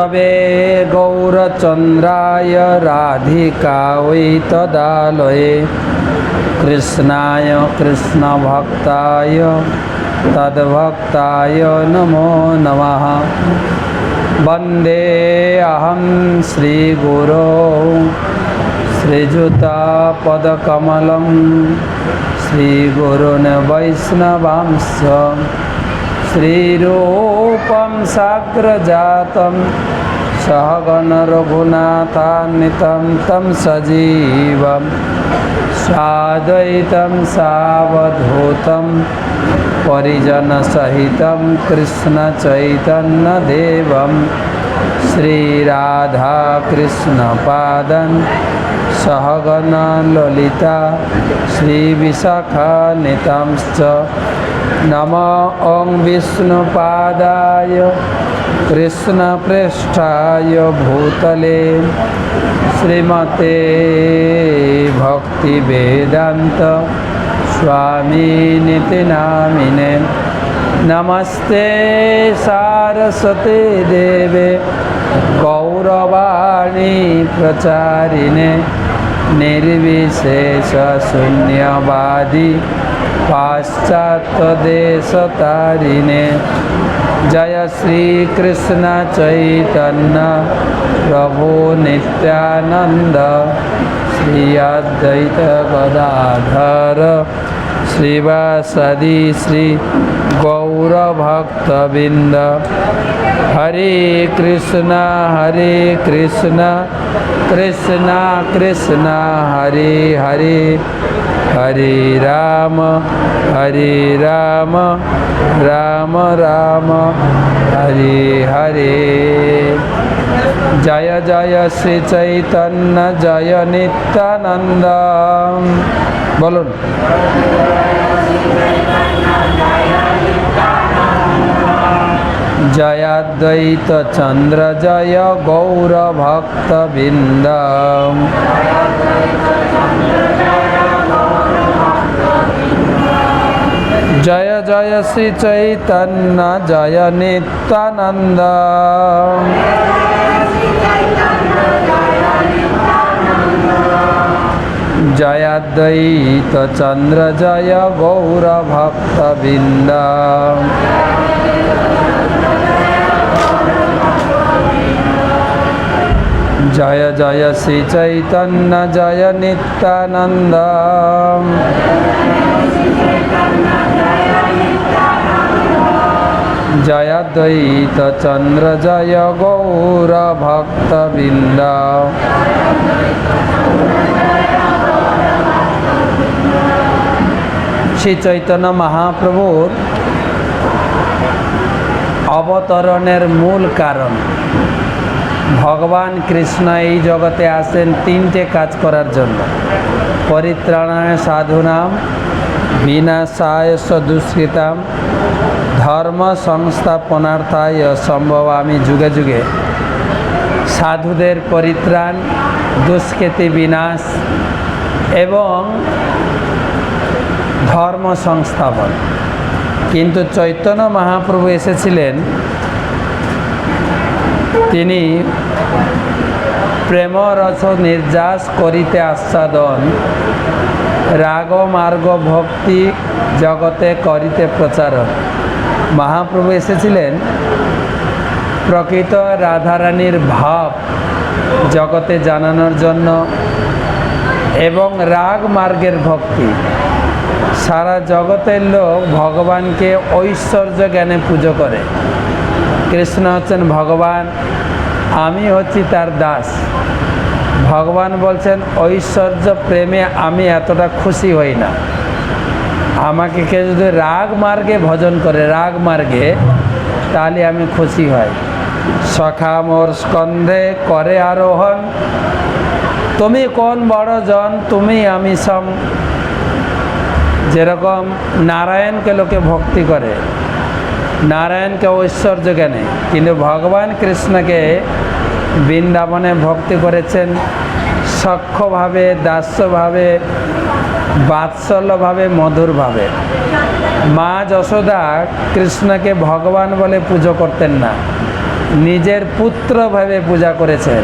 गुरवे गौरचन्द्राय राधिकायै तदालये। कृष्णाय कृष्णभक्ताय तद्भक्ताय नमो नमः। वंदे अहं श्रीगुरो। श्रीयुतापदकमलं श्रीगुरुन् वैष्णवांश श्रीरूपं साग्रजातं सहगणरघुनाथान्वितं तं सजीवं साद्वैतं सावधूतं परिजनसहितं कृष्णचैतन्यदेवं श्रीराधाकृष्णपादन् सहगणललिता श्रीविशाखानितांश्च নম ওং বিষ্ণুপাদায় কৃষ্ণপৃষ্ঠায় ভূতলে শ্রীমতে ভক্তিবেদান্ত স্বামিনীতি নামিনে নমস্তে সারস্বতী দেবে গৌরবাণী প্রচারিণে নির্বিশেষ শূন্যবাদী पाश्चात्यदेशतारिणे जय श्रीकृष्ण चैतन्य प्रभु नित्यानन्द श्री अद्वैत गदाधर श्रीवासदि श्री गौरभक्तबिन्द हरे कृष्ण हरे कृष्ण कृष्ण कृष्ण हरे हरे হরে রাম হরে রাম রাম রাম, হরে হরে। জয় জয় শ্রী চৈতন্য, জয় নিত্যানন্দ। বলুন। জয়াদ্বৈত চন্দ্র, জয় গৌর ভক্তবৃন্দ। জয় জয় শ্রী চৈতন্য জয় নিত্যানন্দ জয়াদ্বৈত চন্দ্র জয় গৌর ভক্তবৃন্দ জয় জয় শ্রী চৈতন্য জয়াদ্বৈত চন্দ্র জয় গৌর ভক্তবৃন্দ শ্রী চৈতন্য মহাপ্রভুর অবতরণের মূল কারণ। ভগবান কৃষ্ণ এই জগতে আসেন তিনটে কাজ করার জন্য। পরিত্রাণায় সাধুনাম, বিনাশায় দুষ্কৃতাম ধর্ম সংস্থাপনার্থায় সম্ভব আমি যুগে যুগে। সাধুদের পরিত্রাণ, দুষ্কৃতি বিনাশ এবং ধর্ম সংস্থাপন কিন্তু চৈতন্য মহাপ্রভু এসেছিলেন। তিনি প্রেমরস নির্যাস করিতে আস্বাদন রাগ মার্গ ভক্তি জগতে করিতে প্রচারণ। মহাপ্রভু এসেছিলেন। প্রকৃত রাধারানীর ভাব জগতে জানানোর জন্য এবং রাগ মার্গের ভক্তি। সারা জগতের লোক ভগবানকে ঐশ্বর্য জ্ঞানে পুজো করে। কৃষ্ণ হচ্ছেন ভগবান, আমি হচ্ছি তার দাস। ভগবান বলছেন, ঐশ্বর্য প্রেমে আমি এতটা খুশি হই না। আমাকে কেউ যদি রাগ মার্গে ভজন করে, রাগ মার্গে, তাহলে আমি খুশি হই। সখা মোর স্কন্ধে করে আরোহণ, তুমি কোন বড় জন, তুমি আমি সম। যেরকম নারায়ণকে লোকে ভক্তি করে, নারায়ণকে ঐশ্বর্য জ্ঞানে, কিন্তু ভগবান কৃষ্ণকে বৃন্দাবনে ভক্তি করেছেন সক্ষভাবে দাস্যভাবে বাৎসল্যভাবে, মধুরভাবে। মা যশোদা কৃষ্ণকে ভগবান বলে পুজো করতেন না। নিজের পুত্র ভাবে পূজা করেছেন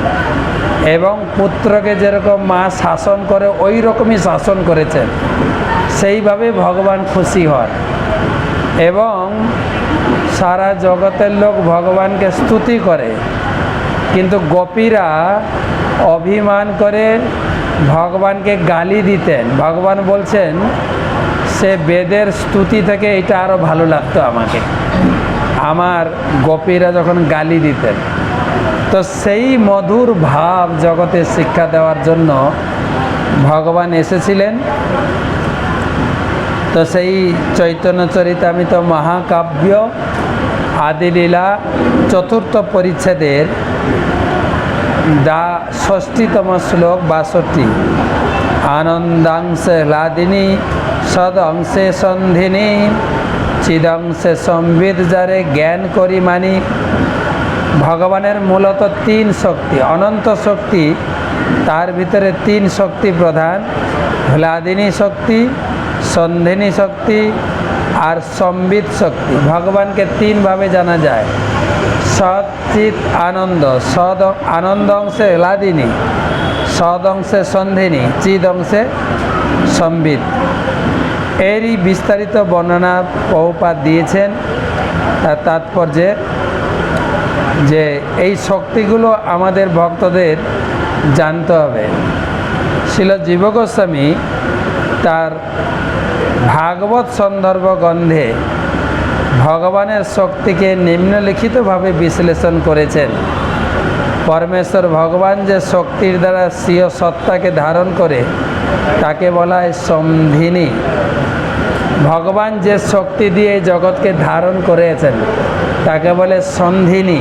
এবং পুত্রকে যেরকম মা শাসন করে ওই রকমই শাসন করেছেন। সেইভাবে ভগবান খুশি হন এবং সারা জগতের লোক ভগবানকে স্তুতি করে। কিন্তু গোপীরা অভিমান করে ভগবানকে গালি দিতেন। ভগবান বলছেন, সে বেদের স্তুতি থেকে এটা আরও ভালো লাগতো আমাকে। আমার গোপীরা যখন গালি দিতেন, তো সেই মধুর ভাব জগতে শিক্ষা দেওয়ার জন্য ভগবান এসেছিলেন। তো সেই চৈতন্য চরিতামিত মহাকাব্য, আদিলীলা চতুর্থ পরিচ্ছেদের দা ষষ্ঠীতম শ্লোক বাষট্টি। আনন্দাংশে হ্লাদিনী সদংশে সন্ধিনী চিদংশে সম্বিদ যারে জ্ঞান করি মানি। ভগবানের মূলত তিন শক্তি, অনন্ত শক্তি, তার ভিতরে তিন শক্তি প্রধান। হ্লাদিনী শক্তি, সন্ধিনী শক্তি আর সম্বিত শক্তি। ভগবানকে তিনভাবে জানা যায়। সৎ চিত আনন্দ, সদ আনন্দ অংশে হ্লাদিনী সদ অংশে সন্ধিনী চিদ অংশে সম্বিত। এরই বিস্তারিত বর্ণনা বহুপাত দিয়েছেন। তার তাৎপর্যে যে এই শক্তিগুলো আমাদের ভক্তদের জানতে হবে। শিল জীব গোস্বামী তার ভাগবত সন্দর্ভ গন্ধে ভগবানের শক্তিকে নিম্নলিখিতভাবে বিশ্লেষণ করেছেন। পরমেশ্বর ভগবান যে শক্তির দ্বারা স্বীয় সত্তাকে ধারণ করে, তাকে বলা হয় সন্ধিনী ভগবান যে শক্তি দিয়ে জগৎকে ধারণ করেছেন, তাকে বলে সন্ধিনী।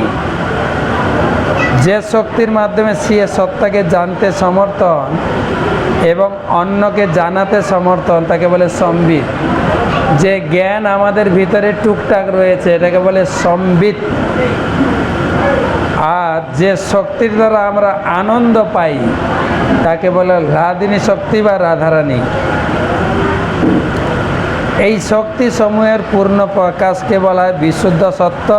যে শক্তির মাধ্যমে সে সত্তাকে জানতে সমর্থন এবং অন্যকে জানাতে সমর্থন তাকে বলে সম্বিত। যে জ্ঞান আমাদের ভিতরে টুকটাক রয়েছে, এটাকে বলে সম্বিত। আর যে শক্তির দ্বারা আমরা আনন্দ পাই, তাকে বলে রাধিনী শক্তি বা রাধারানী। এই শক্তি সমূহের পূর্ণ প্রকাশকে বলা হয় বিশুদ্ধ সত্য।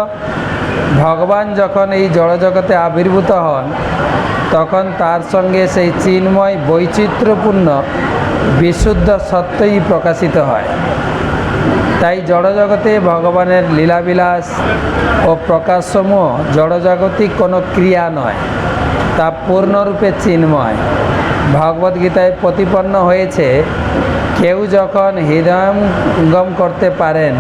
ভগবান যখন এই জড়জগতে আবির্ভূত হন, তখন তার সঙ্গে সেই চিন্ময় বৈচিত্র্যপূর্ণ বিশুদ্ধ সত্যই প্রকাশিত হয়। তাই জড়জগতে ভগবানের লীলাবিলাস ও প্রকাশসমূহ জড়জাগতিক কোনো ক্রিয়া নয়, তা পূর্ণরূপে চিন্ময়। ভগবদ্গীতায় প্রতিপন্ন হয়েছে, কেউ যখন হৃদয়ঙ্গম করতে পারেন,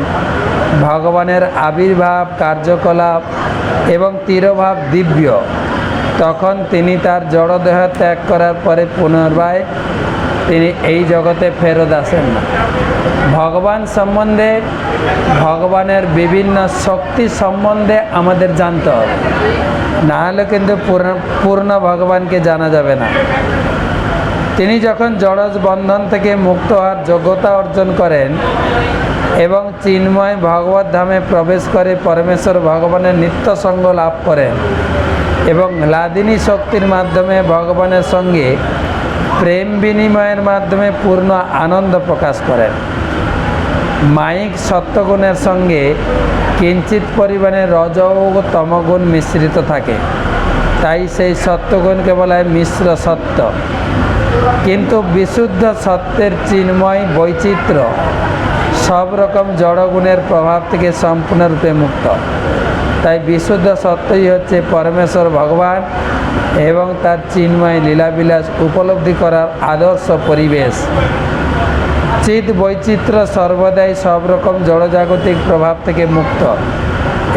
ভগবানের আবির্ভাব কার্যকলাপ এবং তিরোভাব দিব্য, তখন তিনি তার জড়দেহ ত্যাগ করার পরে পুনর্বায় তিনি এই জগতে ফেরত আসেন না। ভগবান সম্বন্ধে, ভগবানের বিভিন্ন শক্তি সম্বন্ধে আমাদের জানতে হবে। না হলে কিন্তু পূর্ণ ভগবানকে জানা যাবে না। তিনি যখন জড়জ বন্ধন থেকে মুক্ত হওয়ার যোগ্যতা অর্জন করেন এবং চিন্ময় ভগবত ধামে প্রবেশ করে পরমেশ্বর ভগবানের নিত্য সঙ্গ লাভ করেন এবং লাদিনী শক্তির মাধ্যমে ভগবানের সঙ্গে প্রেম বিনিময়ের মাধ্যমে পূর্ণ আনন্দ প্রকাশ করেন। মাইক সত্যগুণের সঙ্গে কিঞ্চিত পরিমাণে রজ ও তমগুণ মিশ্রিত থাকে। তাই সেই সত্যগুণকে বলা হয় মিশ্র সত্য। কিন্তু বিশুদ্ধ সত্যের চিন্ময় বৈচিত্র্য সব রকম জড়গুণের প্রভাব থেকে সম্পূর্ণরূপে মুক্ত। তাই বিশুদ্ধ সত্যই হচ্ছে পরমেশ্বর ভগবান এবং তার চিন্ময় লীলাবিলাস উপলব্ধি করার আদর্শ পরিবেশ। চিত বৈচিত্র্য সর্বদাই সব রকম জড়জাগতিক প্রভাব থেকে মুক্ত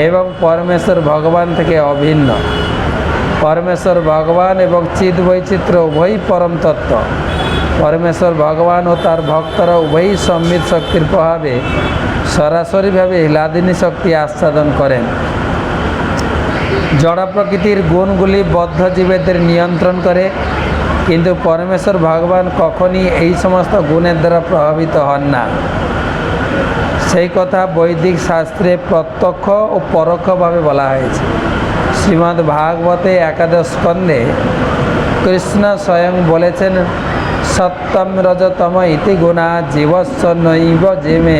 এবং পরমেশ্বর ভগবান থেকে অভিন্ন। পরমেশ্বর ভগবান এবং চিত বৈচিত্র্য উভয়ই পরম তত্ত্ব। পরমেশ্বর ভগবান ও তার ভক্তরা উভয়ই সম্বিত শক্তির প্রভাবে সরাসরিভাবে হিলাদিনী শক্তি আস্বাদন করেন। জড় প্রকৃতির গুণগুলি বদ্ধ জীবেদের নিয়ন্ত্রণ করে, কিন্তু পরমেশ্বর ভগবান কখনই এই সমস্ত গুণের দ্বারা প্রভাবিত হন না। সেই কথা বৈদিক শাস্ত্রে প্রত্যক্ষ ও পরোক্ষভাবে বলা হয়েছে। শ্রীমদ্ ভাগবতে একাদশ স্কন্ধে কৃষ্ণ স্বয়ং বলেছেন, সত্যম রজতম ইতি গুণা, জীবস্ব নৈব জেমে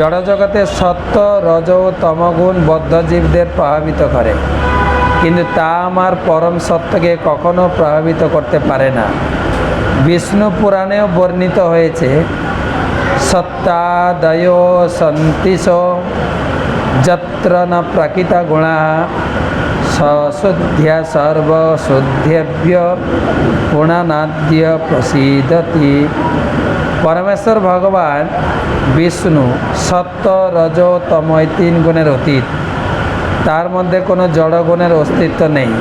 জড়জগতের সত্য, রজ ও তমগুণ বদ্ধজীবদের প্রভাবিত করে। কিন্তু তা আমার পরম সত্যকে কখনো প্রভাবিত করতে পারে না। বিষ্ণু পুরাণেও বর্ণিত হয়েছে, সত্তাদয় সন্তিশ যত্র ন প্রাকৃত গুণা সশুদ্ধ্যা সর্বশুদ্ধেভ্য গুণানাদ্য প্রসিদতি। পরমেশ্বর ভগবান বিষ্ণু সত্য রজ তম এই তিন গুণের অতীত। তার মধ্যে কোনো জড় গুণের অস্তিত্ব নেই।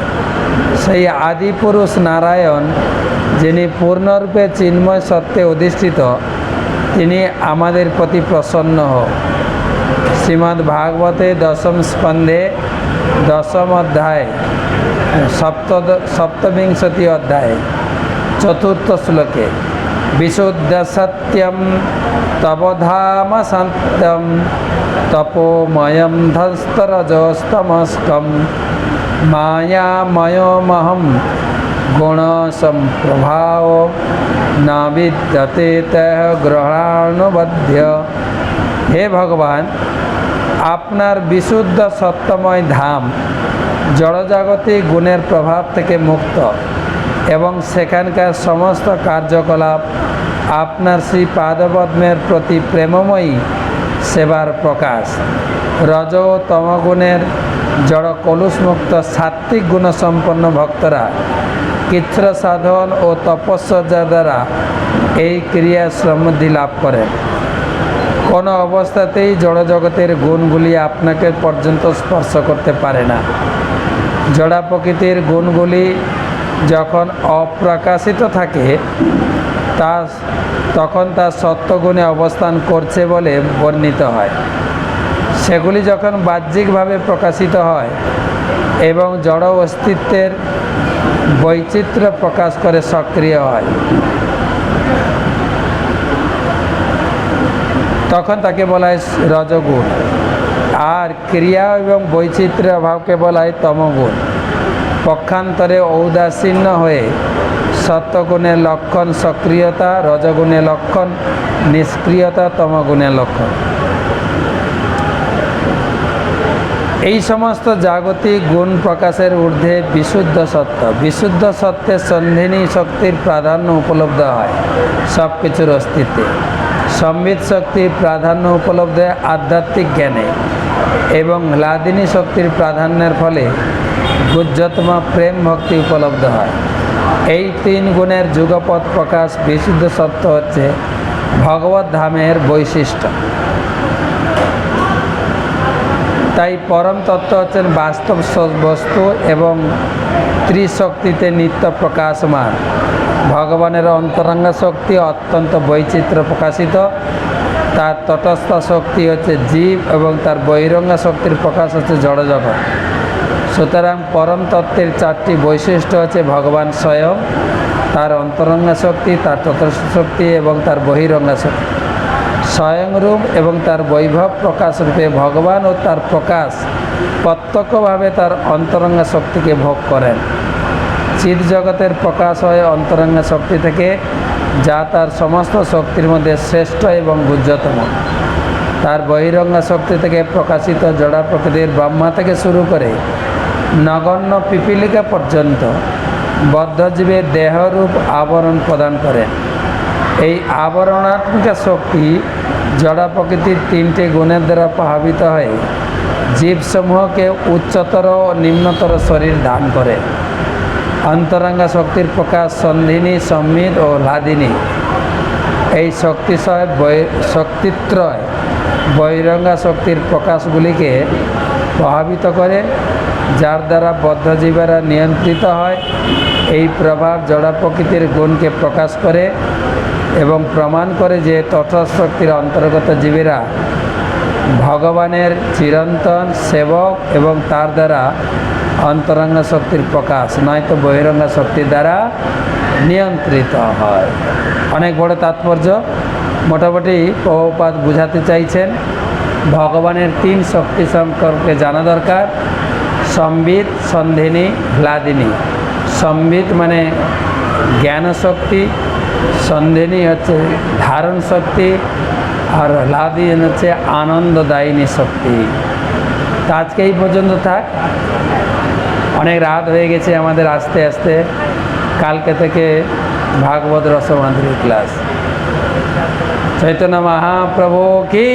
সেই আদি পুরুষ নারায়ণ, যিনি পূর্ণরূপে চিন্ময় সত্যে অধিষ্ঠিত, তিনি আমাদের প্রতি প্রসন্ন হোক। শ্রীমদ্ ভাগবতে দশম স্কন্ধে দশম অধ্যায় সপ্ত সপ্তবিংশতি অধ্যায়, চতুর্থ শ্লোকে। বিশুদ্ধ সত্যম তবধাম সত্যম তপোময়ম ধস্তরজস্তমস্কম মায়াময়মহম গুণসম্প্রভাব না বিদ্যতে তহ গ্রহণানুবধ্য হে ভগবান আপনার বিশুদ্ধ সত্যময় ধাম জড়জাগতিক গুণের প্রভাব থেকে মুক্ত এবং সেখানকার সমস্ত কার্যকলাপ আপনার শ্রী পাদপদ্মের প্রতি প্রেমময়ী সেবার প্রকাশ। রজ ও তমগুণের জড় কলুষমুক্ত সাত্ত্বিক গুণসম্পন্ন ভক্তরা, কৃচ্ছ্র সাধন ও তপস্যা দ্বারা এই ক্রিয়া সমৃদ্ধি লাভ করেন। কোনো অবস্থাতেই জড়জগতের গুণগুলি আপনাকে পর্যন্ত স্পর্শ করতে পারে না। জড়া প্রকৃতির গুণগুলি যখন অপ্রকাশিত থাকে, তা তখন তা সত্যগুণে অবস্থান করছে বলে বর্ণিত হয়। সেগুলি যখন বাহ্যিকভাবে প্রকাশিত হয় এবং জড় অস্তিত্বের বৈচিত্র্য প্রকাশ করে সক্রিয় হয়, তখন তাকে বলা হয় রজগুণ। আর ক্রিয়া এবং বৈচিত্র্য অভাবকে বলা হয় তমগুণ। পক্ষান্তরে ঔদাসীন্য হয়ে সত্যগুণের লক্ষণ সক্রিয়তা রজগুণের লক্ষণ, নিষ্ক্রিয়তা তমগুণের লক্ষণ। এই সমস্ত জাগতিক গুণ প্রকাশের ঊর্ধ্বে বিশুদ্ধ সত্য। বিশুদ্ধ সত্যের সন্ধিনী শক্তির প্রাধান্য উপলব্ধ হয় সব কিছুর অস্তিত্বে। সম্বিত শক্তির প্রাধান্য উপলব্ধ আধ্যাত্মিক জ্ঞানে এবং লাদিনী শক্তির প্রাধান্যের ফলে গুজ্জতমা প্রেম ভক্তি উপলব্ধ হয়। এই তিন গুণের যুগপথ প্রকাশ বিশুদ্ধ সত্য হচ্ছে ভগবত ধামের বৈশিষ্ট্য। তাই পরম তত্ত্ব হচ্ছেন বাস্তব বস্তু এবং ত্রিশক্তিতে নিত্য প্রকাশমান। ভগবানের অন্তরঙ্গ শক্তি অত্যন্ত বৈচিত্র্য প্রকাশিত। তার তটস্থ শক্তি হচ্ছে জীব এবং তার বহিরঙ্গ শক্তির প্রকাশ হচ্ছে জড়জগৎ। সুতরাং পরম তত্ত্বের চারটি বৈশিষ্ট্য হচ্ছে ভগবান স্বয়ং, তার অন্তরঙ্গ শক্তি, তার তটস্থ শক্তি এবং তার বহিরঙ্গ শক্তি। স্বয়ংরূপ এবং তার বৈভব প্রকাশ রূপে ভগবান ও তার প্রকাশ প্রত্যক্ষভাবে তার অন্তরঙ্গ শক্তিকে ভোগ করেন। চিৎ জগতের প্রকাশ হয় অন্তরঙ্গ শক্তি থেকে, যা তার সমস্ত শক্তির মধ্যে শ্রেষ্ঠ এবং গুজ্জতম তার বহিরঙ্গ শক্তি থেকে প্রকাশিত জড়া প্রকৃতির ব্রহ্মা থেকে শুরু করে নগণ্য পিপিলিকা পর্যন্ত বদ্ধজীবের দেহরূপ আবরণ প্রদান করেন এই আবরণাত্মিকা শক্তি জড়া প্রকৃতির তিনটি গুণের দ্বারা প্রভাবিত হয়ে। জীবসমূহকে উচ্চতর ও নিম্নতর শরীর দান করে। অন্তরঙ্গা শক্তির প্রকাশ সন্ধিনী, সম্মিত ও লাদিনী। এই শক্তিশয় শক্তিত্রয় বৈরঙ্গা শক্তির প্রকাশগুলিকে প্রভাবিত করে। যার দ্বারা বদ্ধজীবেরা নিয়ন্ত্রিত হয়, এই প্রভাব জড়া প্রকৃতির গুণকে প্রকাশ করে এবং প্রমাণ করে যে তটশক্তির অন্তর্গত জীবীরা ভগবানের চিরন্তন সেবক এবং তার দ্বারা অন্তরঙ্গ শক্তির প্রকাশ, নয়তো বহিরঙ্গ শক্তির দ্বারা নিয়ন্ত্রিত হয়। অনেক বড় তাৎপর্য। মোটামুটি প্রভুপাত বুঝাতে চাইছেন, ভগবানের তিন শক্তি সম্পর্কে জানা দরকার। সম্বিত সন্ধিনী ভ্লাদিনী। সম্বিত মানে জ্ঞান শক্তি সন্ধিনী হচ্ছে ধারণ শক্তি, আর লাদিন হচ্ছে আনন্দদায়িনী শক্তি। তো আজকে এই পর্যন্ত থাক। অনেক রাত হয়ে গেছে আমাদের আস্তে আস্তে। কালকে থেকে ভাগবত রসমাধুরী ক্লাস। চৈতন্য মহাপ্রভু কি?